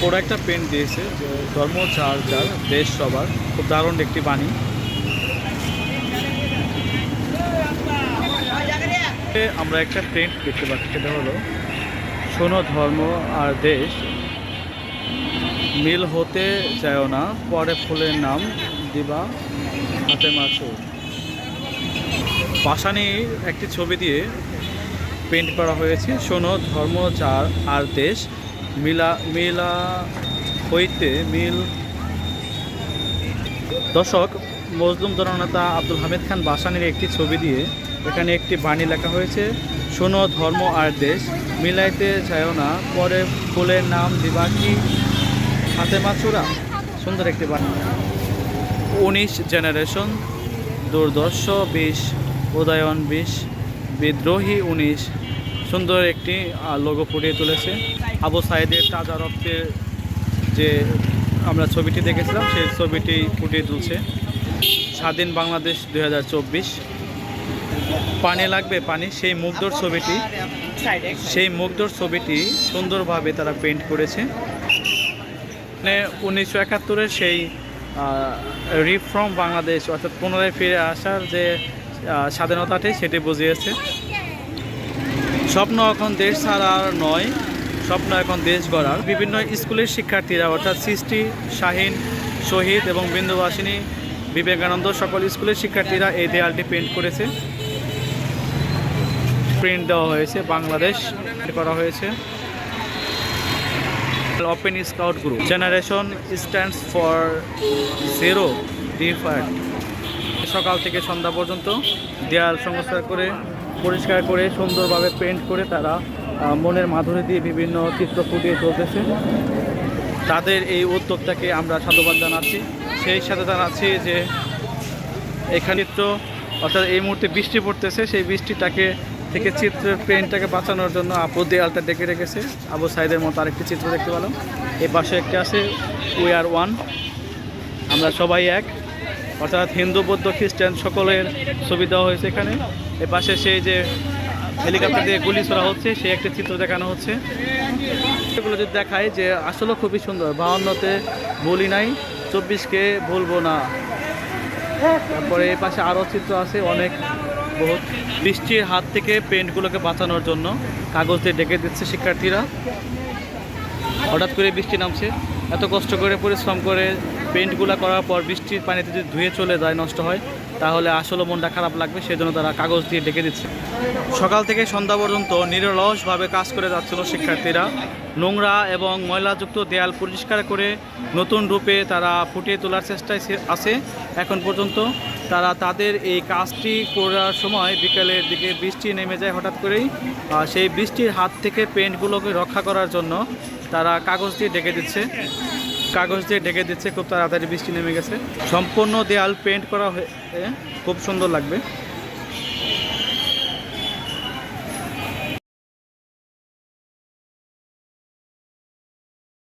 বড় একটা পেন দিয়েছে যে ধর্ম চার যার দেশ, সবার। খুব দারুণ একটি বাণী। আমরা একটা প্রিন্ট দেখতে পাচ্ছি, সেটা হলো শোনো ধর্ম আর দেশ। মিল হতে যায় না, পরে ফুলের নাম দিবা হাতে মাসুর। পাশানির একটি ছবি দিয়ে পেন্ট করা হয়েছে, শোনো ধর্ম চার আর দেশ। মিলা মিলা হইতে মিল। দর্শক, মজলুম জননেতা আব্দুল হামিদ খান বাসানির একটি ছবি দিয়ে এখানে একটি বাণী লেখা হয়েছে, শোনো ধর্ম আর দেশ, মিলাইতে চাইও না, পরে ফুলের নাম দিবা কি? হাতে মাছুরা সুন্দর একটি বাণী। উনিশ জেনারেশন দুর্দর্শ বিশ উদয়ন বিশ বিদ্রোহী উনিশ সুন্দর একটি লোগো ফুটিয়ে তুলেছে। আবু সাইদের তাজা রক্তের যে আমরা ছবিটি দেখেছিলাম, সেই ছবিটি ফুটিয়ে তুলছে। স্বাধীন বাংলাদেশ দু হাজার চব্বিশ। পানি লাগবে পানি, সেই মুগ্ধর ছবিটি, সেই মুগ্ধর ছবিটি সুন্দরভাবে তারা পেন্ট করেছে। মানে উনিশশো একাত্তরের সেই রিফ্রম বাংলাদেশ, অর্থাৎ পুনরায় ফিরে আসার যে স্বাধীনতাটি, সেটি বুঝিয়েছে। স্বপ্ন এখন দেশ ছাড়া আর নয়, স্বপ্ন এখন দেশ গড়ার। বিভিন্ন স্কুলের শিক্ষার্থীরা, অর্থাৎ সৃষ্টি, শাহিন, শহীদ এবং বিন্দুবাসিনী, বিবেকানন্দ সকল স্কুলের শিক্ষার্থীরা এই দেয়ালটি পেন্ট করেছে। প্রিন্ট দেওয়া হয়েছে, বাংলাদেশ করা হয়েছে। Open scout group generation stands for zero default সকাল থেকে সন্ধ্যা পর্যন্ত দেয়াল সংস্কার করে পরিষ্কার করে, সুন্দরভাবে পেন্ট করে তারা মনের মাধুরী দিয়ে বিভিন্ন চিত্র ফুটিয়ে চলতেছে তাদের এই উদ্যোগটাকে আমরা সাধুবাদ জানাচ্ছি। সেই সাথে জানাচ্ছি যে এখানে তো অর্থাৎ এই মুহূর্তে বৃষ্টি পড়তেছে, সেই বৃষ্টিটাকে থেকে চিত্রের পেনটাকে বাঁচানোর জন্য আপু দেয়ালটা ডেকে রেখেছে। আবু সাইদের মতো আরেকটি চিত্র দেখতে পেলাম। এই পাশে একটি আছে উই আর ওয়ান আমরা সবাই এক। অর্থাৎ হিন্দু, বৌদ্ধ, খ্রিস্টান সকলের ছবি দেওয়া হয়েছে এখানে। এ পাশে সেই যে হেলিকপ্টার দিয়ে গুলি ছোড়া হচ্ছে, সেই একটা চিত্র দেখানো হচ্ছে। এগুলো যদি দেখায় যে আসলে খুবই সুন্দর বাহান্নতে বলি নাই, চব্বিশকে বলব না। তারপরে এই পাশে আরও চিত্র আছে, অনেক বহুত। বৃষ্টির হাত থেকে পেন্টগুলোকে বাঁচানোর জন্য কাগজ দিয়ে ডেকে দিচ্ছে শিক্ষার্থীরা। হঠাৎ করে বৃষ্টি নামছে, এত কষ্ট করে পরিশ্রম করে পেন্টগুলো করার পর বৃষ্টির পানিতে যদি ধুয়ে চলে যায়, নষ্ট হয়, তাহলে আসলে মনটা খারাপ লাগবে সেই জন্য তারা কাগজ দিয়ে ডেকে দিচ্ছে। সকাল থেকে সন্ধ্যা পর্যন্ত নিরলসভাবে কাজ করে যাচ্ছিল শিক্ষার্থীরা। নোংরা এবং ময়লাযুক্ত দেয়াল পরিষ্কার করে নতুন রূপে তারা ফুটিয়ে তোলার চেষ্টায় আছে। এখন পর্যন্ত তারা তাদের এই কাজটি করার সময় বিকেলের দিকে বৃষ্টি নেমে যায় হঠাৎ করেই। সেই বৃষ্টির হাত থেকে পেন্টগুলোকে রক্ষা করার জন্য তারা কাগজ দিয়ে ডেকে দিচ্ছে। কাগজ দিয়ে ঢেকে দিচ্ছে, খুব তাড়াতাড়ি বৃষ্টি নেমে গেছে। সম্পূর্ণ দেয়াল পেন্ট করা হয়ে খুব সুন্দর লাগবে।